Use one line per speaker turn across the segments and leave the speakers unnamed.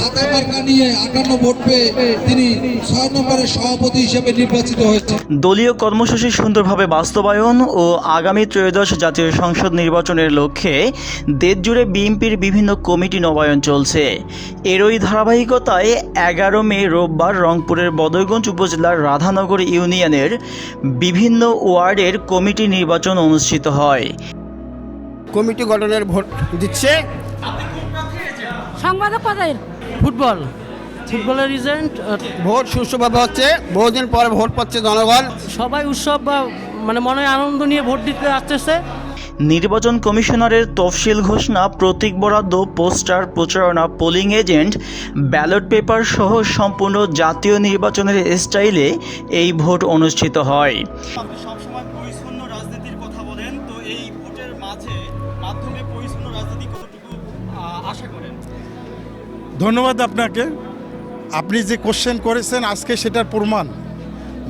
ছাতা মার্কা নিয়ে আটান্ন ভোট পেয়ে তিনি ছয় নম্বরের সভাপতি হিসেবে নির্বাচিত হয়েছে
দলীয় কর্মসূচি সুন্দরভাবে বাস্তবায়ন ও আগামী ত্রয়োদশ জাতীয় সংসদ নির্বাচনের লক্ষ্যে দেশজুড়ে বিএনপির বিভিন্ন কমিটি নবায়ন চলছে। এরই ধারাবাহিকতায় এগারো মে রোববার রংপুরের বদরগঞ্জ উপজেলার রাধানগর ইউনিয়নের বিভিন্ন ওয়ার্ডের কমিটি নির্বাচন অনুষ্ঠিত হয়।
কমিটি গঠনের ভোট দিচ্ছে।
সংবাদক পদের
ফুটবল। ফুটবলের রিজেন্ট
ভোট সুষ্ঠুভাবে হচ্ছে বহুদিন পরে ভোট পাচ্ছে জনগণ।
সবাই উৎসব বা মানে মনে আনন্দ নিয়ে ভোট দিতে আসতেছে।
নির্বাচন কমিশনারের তফসিল ঘোষণা প্রতীক বরাদ্দ পোস্টার প্রচারণা পোলিং এজেন্ট ব্যালট পেপার সহ সম্পূর্ণ জাতীয় নির্বাচনের স্টাইলে এই ভোট অনুষ্ঠিত হয়।
সবসময় পরিচ্ছন্ন রাজনীতির কথা বলেন তো এই ভোটের মাঝে মাধ্যমে পরিচ্ছন্ন রাজনীতি কতটুকু আশা করেন?
ধন্যবাদ আপনাকে। আপনি যে কোশ্চেন করেছেন, আজকে সেটার প্রমাণ।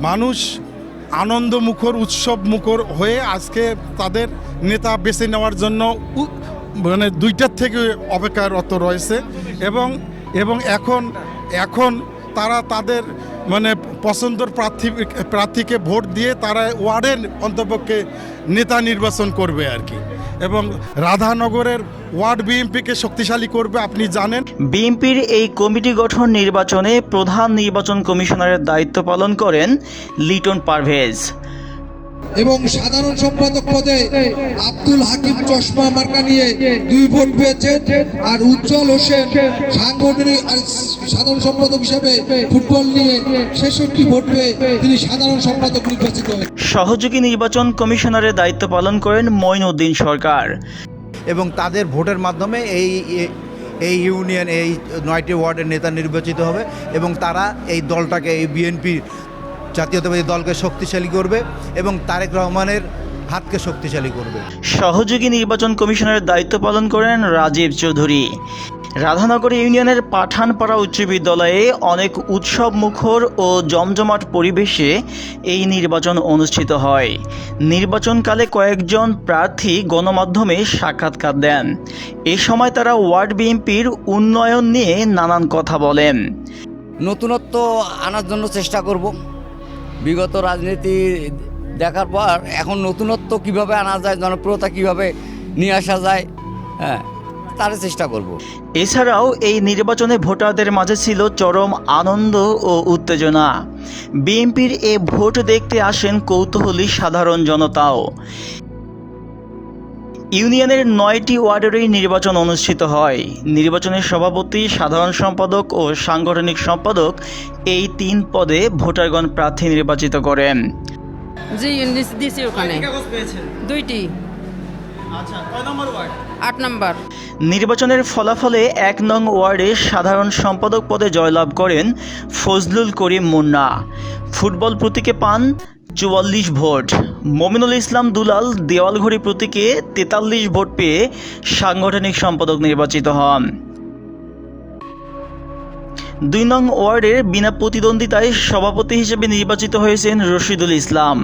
মানুষ আনন্দ মুখর উৎসব মুখর হয়ে আজকে তাদের নেতা বেছে নেওয়ার জন্য মানে দুইটার থেকে অপেক্ষারত রয়েছে এবং এবং এখন এখন তারা তাদের মানে পছন্দর প্রার্থী, প্রার্থীকে ভোট দিয়ে তারা ওয়ার্ডের অন্তপক্ষে নেতা নির্বাচন করবে আর কি। এবং রাধানগরের ওয়ার্ড বিএমপিকে শক্তিশালী করবে, আপনি জানেন।
বিএমপির এই কমিটি গঠন নির্বাচনে প্রধান নির্বাচন কমিশনারের দায়িত্ব পালন করেন লিটন পারভেজ।
এবং সাধারণ সম্পাদক পদে আব্দুল হাকিম চশমা মার্কা নিয়ে দুই ভোট পেয়েছেন আর উজ্জ্বল হোসেন সাংগঠনিক আর সাধারণ সম্পাদক হিসেবে ফুটবল নিয়ে ছেষট্টি ভোট পেয়ে তিনি সাধারণ সম্পাদক নির্বাচিত হয়েছেন।
সহযোগী নির্বাচন কমিশনারের দায়িত্ব পালন করেন মঈনউদ্দিন সরকার।
এবং তাদের ভোটের মাধ্যমে এই এই ইউনিয়ন এই নয়টি ওয়ার্ডের নেতা নির্বাচিত হবে এবং তারা এই দলটাকে এই বিএনপি জাতীয়তাবাদী দলকে শক্তিশালী করবে এবং তারেক রহমানের হাতকে শক্তিশালী করবে।
সহযোগী নির্বাচন কমিশনের দায়িত্ব পালন করেন রাজীব চৌধুরী। রাধানগর ইউনিয়নের পাঠানপাড়া উচ্চ বিদ্যালয়ে অনেক উৎসব মুখর ও জমজমাট পরিবেশে এই নির্বাচন অনুষ্ঠিত হয়। নির্বাচনকালে কয়েকজন প্রার্থী গণমাধ্যমে সাক্ষাৎকার দেন। এ সময় তারা ওয়ার্ড বিএনপির উন্নয়ন নিয়ে নানান কথা বলেন।
নতুনত্ব আনার জন্য চেষ্টা করব। বিগত রাজনীতি দেখার পর এখন নতুনত্ব কীভাবে আনা যায়, জনপ্রিয়তা কীভাবে নিয়ে আসা যায় হ্যাঁ তার চেষ্টা করব।
এছাড়াও এই নির্বাচনে ভোটারদের মাঝে ছিল চরম আনন্দ ও উত্তেজনা। বিএনপির এ ভোট দেখতে আসেন কৌতূহলী সাধারণ জনতাও। ইউনিয়নের নয়টি ওয়ার্ডেরই নির্বাচন অনুষ্ঠিত হয়। নির্বাচনের সভাপতি সাধারণ সম্পাদক ও সাংগঠনিক সম্পাদক এই তিন পদে ভোটারগণ প্রার্থী নির্বাচিত করেন।
জি দিস- ওখানে। দুইটি।
আচ্ছা নম্বর ওয়ার্ড?
আট নাম্বার।
নির্বাচনের ফলাফলে এক নং ওয়ার্ডে সাধারণ সম্পাদক পদে জয়লাভ করেন ফজলুল করিম মুন্না। ফুটবল প্রতীকে পান চুয়াল্লিশ ভোট। মমিনুল ইসলাম দুলাল দেওয়ালঘড়ি প্রতীকে তেতাল্লিশ ভোট পেয়ে সাংগঠনিক সম্পাদক নির্বাচিত হন। দুই নং ওয়ার্ডের বিনা প্রতিদ্বন্দ্বিতায় সভাপতি হিসেবে নির্বাচিত হয়েছেন রশিদুল ইসলাম।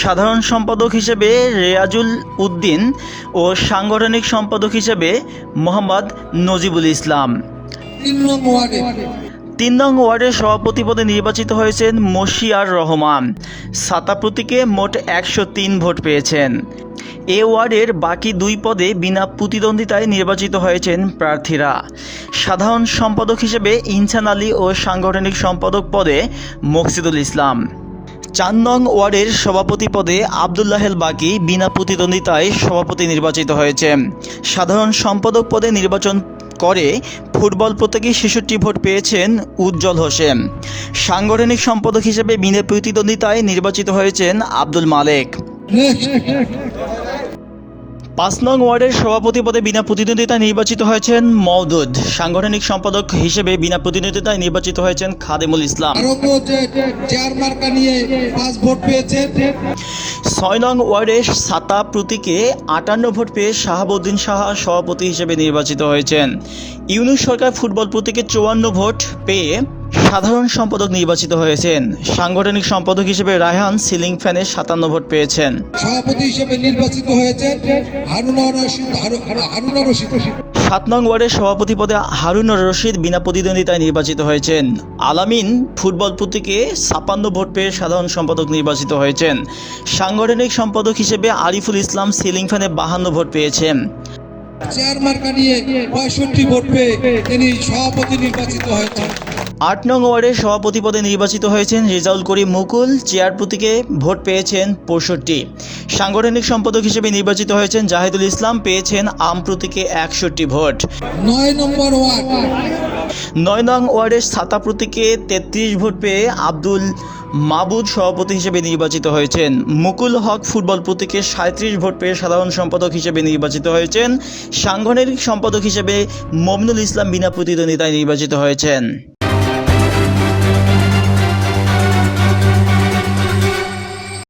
সাধারণ সম্পাদক হিসেবে রেয়াজুল উদ্দিন ও সাংগঠনিক সম্পাদক হিসেবে মোহাম্মদ নজিবুল ইসলাম।
তিন নং
ওয়ার্ডের সভাপতি পদে নির্বাচিত হয়েছেন মশিয়ার রহমান। সাতা প্রতীকে মোট একশো তিন ভোট পেয়েছেন। এ ওয়ার্ডের বাকি দুই পদে বিনা প্রতিদ্বন্দ্বিতায় নির্বাচিত হয়েছেন প্রার্থীরা। সাধারণ সম্পাদক হিসেবে ইনসান আলী ও সাংগঠনিক সম্পাদক পদে মকসিদুল ইসলাম। চার নং ওয়ার্ডের সভাপতি পদে আবদুল্লাহেল বাকি বিনা প্রতিদ্বন্দ্বিতায় সভাপতি নির্বাচিত হয়েছে সাধারণ সম্পাদক পদে নির্বাচন করে ফুটবল প্রতীকে ছেষট্টি ভোট পেয়েছেন উজ্জ্বল হোসেন। সাংগঠনিক সম্পাদক হিসেবে বিনা প্রতিদ্বন্দ্বিতায় নির্বাচিত হয়েছেন আব্দুল মালেক। পাঁচ নং ওয়ার্ডের সভাপতি পদে বিনা প্রতিদ্বন্দ্বিতায় নির্বাচিত হয়েছেন মওদুদ। সাংগঠনিক সম্পাদক হিসেবে বিনা প্রতিদ্বন্দ্বিতায় নির্বাচিত হয়েছেন খাদেমুল ইসলাম। ছয় নং ওয়ার্ডে সাতা প্রতীকে আটান্ন ভোট পেয়ে শাহাবুদ্দিন সাহা সভাপতি হিসেবে নির্বাচিত হয়েছেন। ইউনুস সরকার ফুটবল প্রতীকে চুয়ান্ন ভোট পেয়ে সাধারণ সম্পাদক নির্বাচিত হয়েছেন। সাংগঠনিক সম্পাদক হিসেবে রায়হান সিলিং ফ্যানে সাতান্ন ভোট পেয়েছেন।
সভাপতি হিসেবে নির্বাচিত হয়েছে হারুনা রশিদ হারু- হারুনা রশিদ।
সাত নং ওয়ার্ডের সভাপতি পদে হারুনুর রশিদ বিনা প্রতিদ্বন্দ্বিতায় নির্বাচিত হয়েছেন। আলামিন ফুটবল প্রতীকে ছাপান্ন ভোট পেয়ে সাধারণ সম্পাদক নির্বাচিত হয়েছেন। সাংগঠনিক সম্পাদক হিসেবে আরিফুল ইসলাম সিলিং ফ্যানে বাহান্ন ভোট পেয়েছেন।
চেয়ার মার্কা নিয়ে পঁয়ষট্টি ভোট পেয়ে তিনি সভাপতি নির্বাচিত হয়েছেন।
আট নং ওয়ার্ডের সভাপতি পদে নির্বাচিত হয়েছেন রেজাউল করিম মুকুল চেয়ার প্রতীকে ভোট পেয়েছেন পঁয়ষট্টি। সাংগঠনিক সম্পাদক হিসেবে নির্বাচিত হয়েছেন জাহিদুল ইসলাম পেয়েছেন আম প্রতীকে একষট্টি ভোট।
নয় নম্বর ওয়ার্ড।
নয় নং ওয়ার্ডের ছাতা প্রতীকে তেত্রিশ ভোট পেয়ে আব্দুল মাবুদ সভাপতি হিসেবে নির্বাচিত হয়েছেন। মুকুল হক ফুটবল প্রতীকে সাঁত্রিশ ভোট পেয়ে সাধারণ সম্পাদক হিসেবে নির্বাচিত হয়েছেন। সাংগঠনিক সম্পাদক হিসেবে মমিনুল ইসলাম বিনা প্রতিদ্বন্দ্বিতায় নির্বাচিত হয়েছেন।